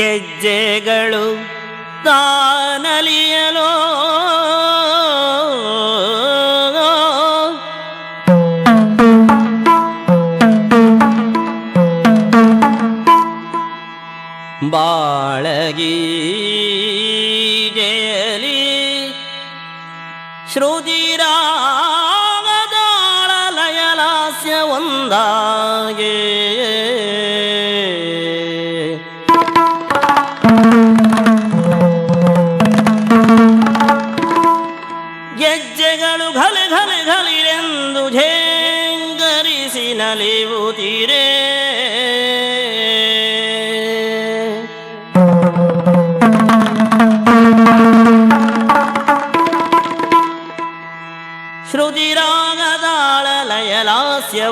ಹೆಜ್ಜೆಗಳು ತಾನಲಿಯಲೋ ಬಾಳಗೀಜೆಯಲಿ ಶ್ರುತಿರಾಗದಾಳ ಲಯಲಾಸ್ಯ ಒಂದಾಗೆ ನಲಿವುತ್ತೀರೇ ಶ್ರುತಿರಾಗದಾಳ ಲಯಲಾಸ್ಯ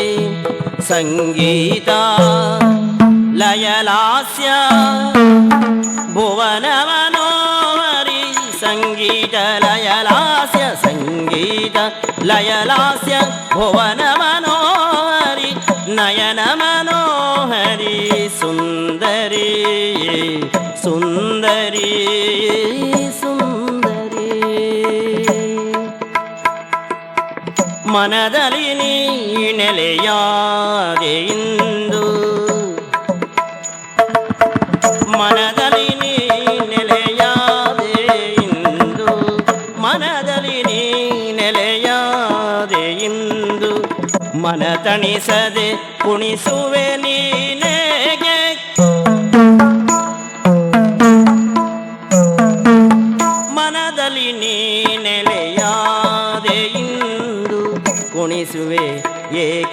ಸುಂದರಿ ಸಂಗೀತ ಲಯಲಾಸ್ಯ ಭುವನ ಮನೋಹರಿ ಸಂಗೀತ ಲಯಲಾಸ್ಯ ಸಂಗೀತ ಲಯಲಾಸ್ಯ ಭುವನ ಮನೋಹರಿ ನಯನ ಮನೋಹರಿ ನೀ ನೆಲೆಯಾದೆ ಇಂದು. ಮನದಲ್ಲಿ ನೀ ನೆಲೆಯಾದೆ ಇಂದು. ಮನದಲ್ಲಿ ನೀ ನೆಲೆಯಾದೆ ಇಂದು. ಮನ ತಣಿಸದೆ ಕುಣಿಸುವೆ ನೀನೆಗೆ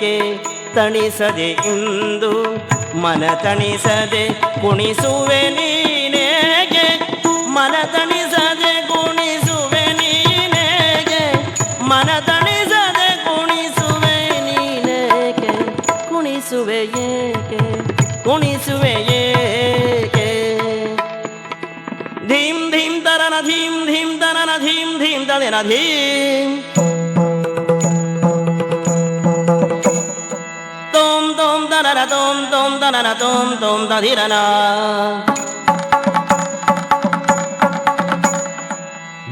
ಏಕೆ ತಣಿಸದೆ ಇಂದು ಮನ ತಣಿಸದೆ ಕುಣಿಸುವೆ ನೀನೇಗೆ. ಮನ ತಣಿಸದೆ, ಕುಣಿಸುವೆ ನೀನೇಗೆ. ಮನ ತಣಿಸದೆ, ಕುಣಿಸುವೆ ನೀನೇಗೆ. ಕುಣಿಸುವೆ ಏಕೆ ಕುಣಿಸುವೆ ಏಕೆ. ಧೀಂ ಧೀಂ ತರನ ಧೀಂ ಧೀಂ ತರನ ಧೀಂ ಧೀಂ ತಲೆನ ಧೀಂ ತನನ ತೋಂ ತೋಂ ತನನ ತೋಂ ತೋಂ ತಧಿರನ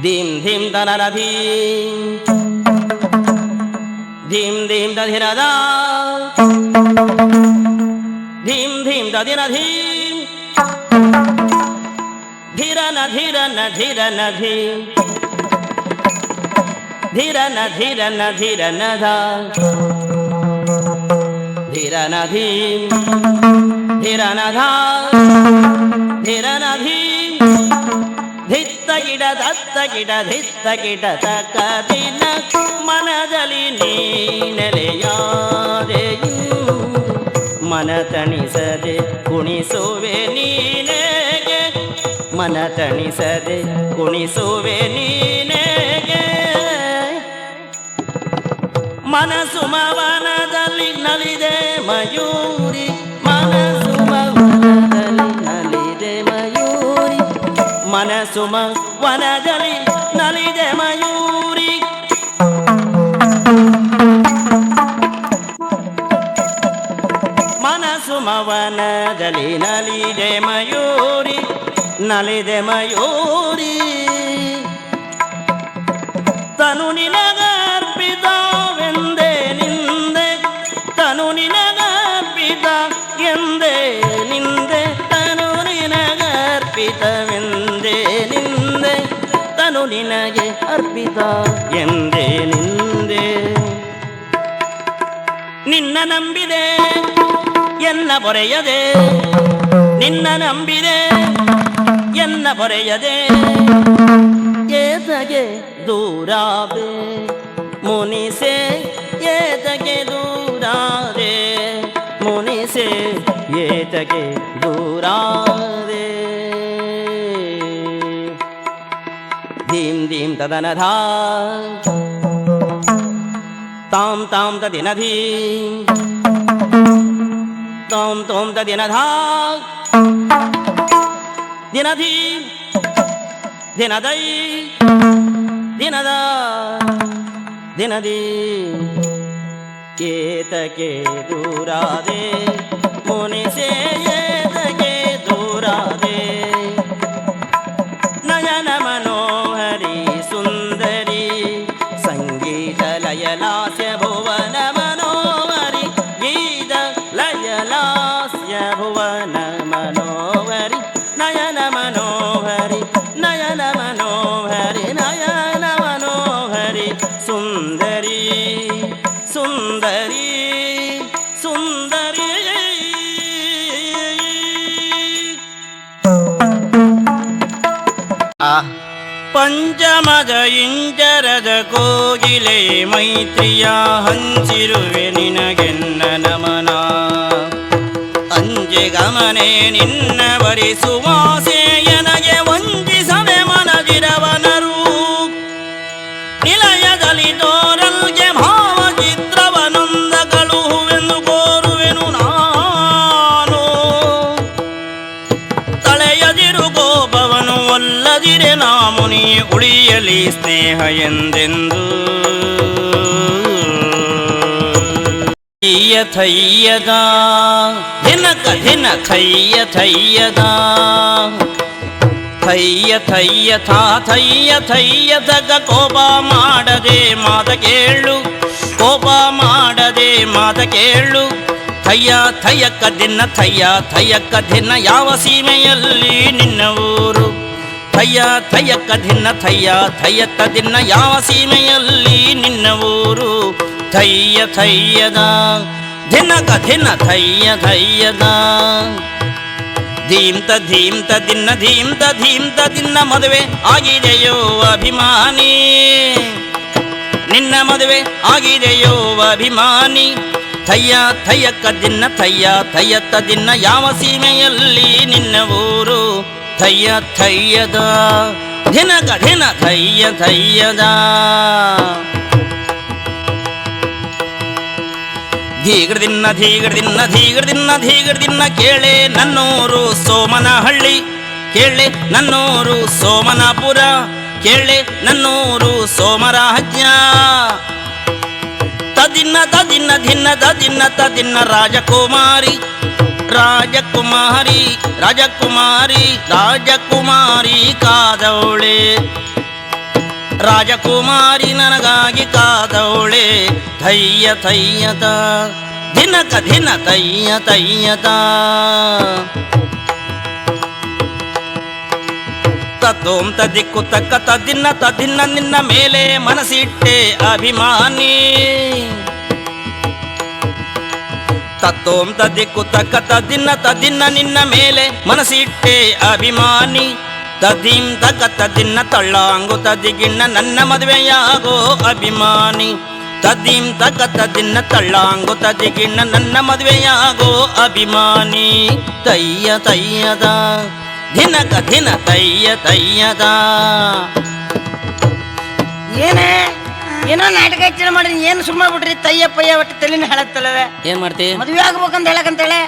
ಧೀಂ ಧೀಂ ತನನ ಧೀಂ ಧೀಂ ಧೀಂ ತಧಿರದ ಧೀಂ ಧೀಂ ತದಿನ ಧೀಂ ಧಿರನ ಧಿರನ ಧಿರನ ಧೀ ಧಿರನ ಧಿರನ ಧಿರನ ಧ ಧಿರನ ಧೀ ಧಿರನ ಧ ಧಿರನ ಧೀ ಧಿತ್ತ ಗಿಡ ದತ್ತ ಗಿಡ ಧಿತ್ತ ಗಿಡ ತಕ್ಕ ದಿನ ಮನದಲ್ಲಿ ನೀ ಮನ ತಣಿಸದೆ ಕುಣಿಸುವೆ ನೀನೆಗೆ। ಮನ ತಣಿಸದೆ ಕುಣಿಸುವೆ ನೀನೆಗೆ ಮನಸ್ಸು ಮವನದಲ್ಲಿ ನಲಿದೆ ಮಯೂರಿ. ಮನಸ್ಸು ಮವನದಲ್ಲಿ ನಲಿದೆ ಮಯೂರಿ. ಮನಸ್ಸು ಮವನದಲ್ಲಿ ನಲಿದೆ ಮಯೂರಿ. ಮನಸ್ಸು ಮವನದಲ್ಲಿ ನಲಿದೆ ಮಯೂರಿ. ನಲಿದೆ ಮಯೂರಿ. ತನು ನಿನಗರ್ಪಿತವೆಂದೇ ನಿನಗರ್ಪಿತವೆಂದೇ ನಿಂದೆ, ತನು ನಿನಗೆ ಅರ್ಪಿತ ಎಂದೇ ನಿಂದೆ. ನಿನ್ನ ನಂಬಿದೆ ಎನ್ನ ಬೊರೆಯದೆ, ನಿನ್ನ ನಂಬಿದೆ ಎನ್ನ ಬೊರೆಯದೆ. ಏತಗೆ ದೂರಾವೆ ಮುನಿಸೆ, ಏತಗೆ ದೂರಾದೆ, ಮುನಿಸೆ, ಏತಗೆ ದೂರಾದೆ. ಧೀಂ ತದನಧಾ. ತಾಂ ತಾಂ ತದಿನಧೀ. ತಾಂ ತೋಂ ತದಿನಧಾ. ದಿನಧೀ, ದಿನದೈ, ದಿನದ, ದಿನದಿ. ಏತಕ್ಕೆ ದೂರಾದೆ ಮುನಿಸೆ ಪಂಚಮದ ಇಂಜರದ ಕೋಗಿಲೆ ಮೈತ್ರಿಯ ಹಂಚಿರುವೆ ನಿನಗೆನ್ನ ನಮನ. ಅಂಜೆ ಗಮನೆ ನಿನ್ನ ವರಿಸುವಾಸೆಯನಗೆ ನಾಮುನಿ ಉಳಿಯಲಿ ಸ್ನೇಹ ಎಂದೆಂದು? ಥಯ್ಯದ ದಿನಕ ದಿನ ಥಯ್ಯ ಥಯ್ಯದ ಥಯ್ಯ ಥಯ್ಯ ಥಾ ಥೈಯ ಥೈಯ ತಗ ಕೋಪ ಮಾಡದೆ ಮಾತ ಕೇಳು. ಕೋಪ ಮಾಡದೆ ಮಾತ ಕೇಳು. ಥಯ್ಯ ಥಯ್ಯಕ್ಕ ದಿನ ಥಯ್ಯ ಥಯ್ಯಕ್ಕ ದಿನ ಯಾವ ಸೀಮೆಯಲ್ಲಿ ನಿನ್ನ ಊರು? ಥಯ್ಯ ಥಯ್ಯ ಕದಿನ್ನ ಥಯ್ಯ ಥಯ್ಯ ಕದಿನ್ನ ಯಾವ ಸೀಮೆಯಲ್ಲಿ ನಿನ್ನ ಊರು? ಥಯ್ಯ, ಥಯ್ಯದ, ದಿನಕ ದಿನ ಥಯ್ಯ, ಥಯ್ಯದ. ಧೀಮ್ತ ಧೀಮ್ತ ದಿನ್ನ ಧೀಮ್ತ ಧೀಮ್ತ ದಿನ್ನ ಮದುವೆ ಆಗಿದೆಯೋ ಅಭಿಮಾನಿ. ನಿನ್ನ ಮದುವೆ ಆಗಿದೆಯೋ ಅಭಿಮಾನಿ. ಥಯ್ಯ ಥಯ್ಯ ದಿನ್ನ ಥಯ್ಯ ಥಯ್ಯತ್ತ ದಿನ್ನ ಯಾವ ಸೀಮೆಯಲ್ಲಿ ನಿನ್ನ ಊರು? ಥಯ್ಯ ಥಯ್ಯದ ದಿನ ದಿನ ಥಯ್ಯ ಥಯ್ಯದ. ಧೀಗ್ರ ದಿನ್ನ ಧೀಗ್ರ ದಿನ್ನ ಕೇಳೆ ನನ್ನೂರು ಸೋಮನಹಳ್ಳಿ, ಕೇಳೆ ನನ್ನೂರು ಸೋಮನಪುರ, ಕೇಳೆ ನನ್ನೂರು ಸೋಮರಾಜ್ಯ. ತದಿನ್ನ ತದಿನ್ನ ಧಿನ್ನ ತದಿನ್ನ ತದಿನ್ನ ರಾಜಕುಮಾರಿ ರಾಜಕುಮಾರಿ ರಾಜಕುಮಾರಿ ರಾಜಕುಮಾರಿ ಕಾದವಳೆ. ರಾಜಕುಮಾರಿ ನನಗಾಗಿ ಕಾದವಳೆ. ಥಯ್ಯ, ಥಯ್ಯದ. ದಿನಕ ದಿನ ತಯ್ಯ ತಯ್ಯತ ತತ್ತೋಂ ದಿಕ್ಕು ತಕ್ಕ ತದಿನ್ನ ತದಿನ್ನ ನಿನ್ನ ಮೇಲೆ ಮನಸಿಟ್ಟೆ ಅಭಿಮಾನಿ. ತತ್ತೋಂ ತದಿಕ್ಕು ತಕ್ಕ ತದಿನ್ನ ತದಿನ್ನ ನಿನ್ನ ಮೇಲೆ ಮನಸ್ಸಿಟ್ಟೆ ಅಭಿಮಾನಿ. ತದಿಂ ತಕ್ಕ ತದಿನ್ನ ತಳ್ಳಾಂಗು ತದಿಗಿಣ್ಣ ನನ್ನ ಮದುವೆಯಾಗೋ ಅಭಿಮಾನಿ. ತದಿಂ ತಕ್ಕ ತದಿನ್ನ ತಳ್ಳಾಂಗು ತದಿಗಿಣ್ಣ ನನ್ನ ಮದುವೆಯಾಗೋ ಅಭಿಮಾನಿ. ತಯ್ಯ ತಯ್ಯದ, ದಿನಕ ದಿನ ತಯ್ಯ ತಯ್ಯದ. ಏನೇ ಏನೋ ನಾಟಕ ಹೆಚ್ಚಳ ಮಾಡಿ ಏನು ಸುಮ್ಮನೆ ಬಿಟ್ರಿ ತಯ್ಯ ಪಯ್ಯ ಒಟ್ಟು ತಲೆನ ಹೇಳತ್ತಲ್ಲವೆ ಏನ್ ಮಾಡ್ತಿ ಮದುವೆ ಆಗ್ಬೇಕಂತ ಹೇಳಕಂತೇಳೆ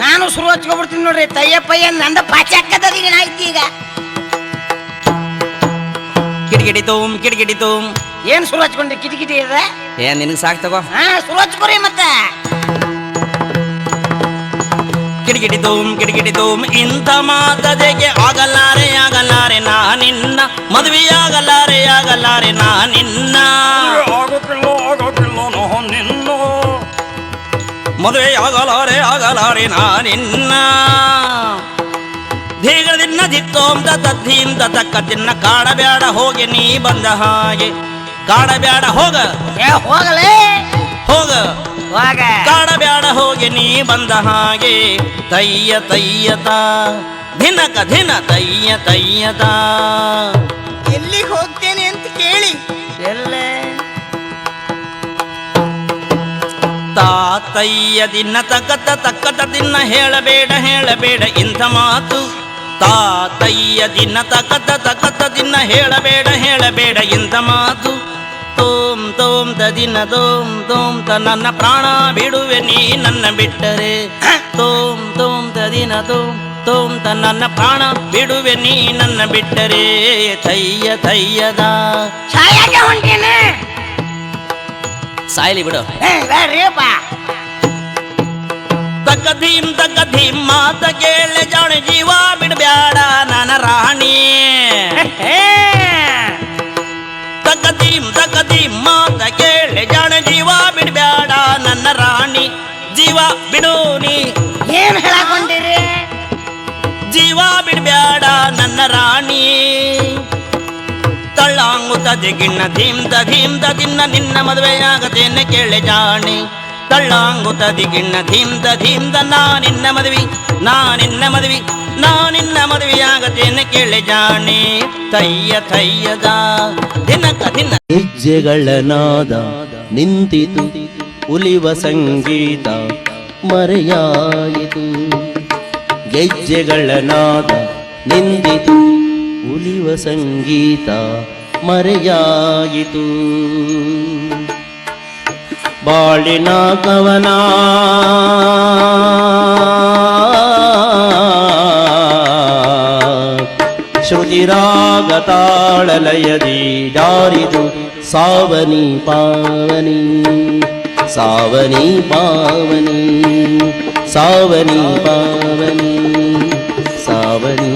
ನಾನು ಶುರು ಹಚ್ಕೊಬಿಡ್ತೀನಿ ನೋಡ್ರಿ ತಯ್ಯ ಪಯ್ಯ ನಂದ ಪಾಚಿ ಹಾಕದ ಈಗ ಆಯ್ತು ಈಗ ಕಿಡಿಕಿಡಿ ತೋಮ್ ಕಿಡಿಕಿಡಿ ತೋಮ್ ಏನ್ ಶುರು ಹಚ್ಕೊಂಡ್ರಿ ಕಿಟಕಿಟಿ ಇದೆ ಏನ್ ನಿನಗೆ ಸಾಕ್ ತಗೋ ಹಾ ಶುರು ಹಚ್ಕೊರಿ ಮತ್ತೆ ಕಿಡಿಕಿಡಿ ತೋಮ್ ಕಿಡಿಗಿಡಿ ತೋಮ್ ಇಂಥ ಮಾತದೆಗೆ ಆಗಲಾರೆ ಆಗಲಾರೆ ನಾ ನಿನ್ನ. ಮದುವೆಯಾಗಲಾರೆ ಆಗಲಾರೆ ನಾ ನಿನ್ನ. ಆಗೋಕಿಲ್ಲ ಆಗೋಕಿಲ್ಲ ನೋ ನಿನ್ನ. ಮದುವೆ ಆಗಲಾರೆ ಆಗಲಾರೆ ನಾ ನಿನ್ನ. ಧೀಗದಿನ್ನ ದಿತ್ತೋಂ ದೀಂ ದಕ್ಕ ತಿನ್ನ ಕಾಡಬೇಡ ಹೋಗಿ ನೀ ಬಂದ ಹಾಗೆ. ಕಾಡಬೇಡ ಹೋಗ. ಏ ಹೋಗಲೇ. ಹೋಗ ಹೋಗ. ಕಾಡಬ್ಯಾಡ ಹೋಗಿ ನೀ ಬಂದ ಹಾಗೆ ತಯ್ಯ ತಯ್ಯತ ದಿನಕ ದಿನ ತಯ್ಯ ತಯ್ಯದ. ಎಲ್ಲಿ ಹೋಗ್ತೇನೆ ಅಂತ ಕೇಳಿ. ಎಲ್ಲೇ? ತಾತಯ್ಯ ದಿನ ತಕತ ತಕ್ಕತ ದಿನ ಹೇಳಬೇಡ ಹೇಳಬೇಡ ಇಂಥ ಮಾತು. ತಾತಯ್ಯ ದಿನ ತಕತ ತಕತ ದಿನ ಹೇಳಬೇಡ ಹೇಳಬೇಡ ಇಂಥ ಮಾತು. ತೋಮ್ ತೋಮ್ ತ ದಿನ ತೋಮ್ ತೋಮ್ ತ ನನ್ನ ಪ್ರಾಣ ಬಿಡುವೆ ನೀ ನನ್ನ ಬಿಟ್ಟರೆ. ತೋಮ್ ತೋಮ್ ತ ದಿನ ತೋಮ್ ತೋಮ್ ತ ನನ್ನ ಪ್ರಾಣ ಬಿಡುವೆ ನೀ ನನ್ನ ಬಿಟ್ಟರೆ. ಥಯ್ಯ ಥಯ್ಯದ. ಸಾಯಲಿ ಹೊಂಟೇನೆ. ಸಾಯಲಿ ಬಿಡು. ತಕ್ಕ ಧೀಮ್ ತಕ್ಕ ಧೀಮ್ ಮಾತ ಕೇಳೆ ಜಾಣ ಜೀವ ಬಿಡಬ್ಯಾಡ ನನ್ನ ರಾಣಿ. ತಕ್ಕ ಮಾತ ಕೇಳೆ ಜಾಣ ಜೀವ ಬಿಡಬೇಡ ನನ್ನ ರಾಣಿ. ಜೀವ ಬಿಡು ನೀ. ಏನ್ ಜೀವ ಬಿಡಬೇಡ ನನ್ನ ರಾಣಿ. ತಳ್ಳಾಂಗುತ್ತದೆ ಗಿಣ್ಣ ಧೀಮ್ದ ಧೀಮ್ದ ದಿನ್ನ ನಿನ್ನ ಮದುವೆಯಾಗತೇನೆ ಕೇಳಿ ಜಾಣಿ. ತಳ್ಳಾಂಗುತ್ತದೆ ಗಿಣ್ಣ ಧೀಮ್ದ ದ ಧೀಮ್ ದ ನಾ ನಿನ್ನ ಮದುವೆ ನಾ ನಿನ್ನ ಮದುವೆ ನಾ ನಿನ್ನ ಮದುವೆಯಾಗತೇನೆ ಕೇಳೆ ಜಾಣಿ. ತಯ್ಯ ತಯ್ಯದ ದಿನಕ ದಿನ ಹೆಜ್ಜೆಗಳ ನಾದ ನಿಂತಿತು ಉಲಿವ ಸಂಗೀತ ಮರೆಯಾಯಿತು. ಗೆಜ್ಜೆಗಳನಾದ ನಿಂತಿತು ಉಲಿವ ಸಂಗೀತ ಮರೆಯಾಯಿತು. ಬಾಳಿನ ಕವನ श्रुतिरागताललय दीडारितु सावनी पावनी सावनी पावनी सावनी पावनी सावनी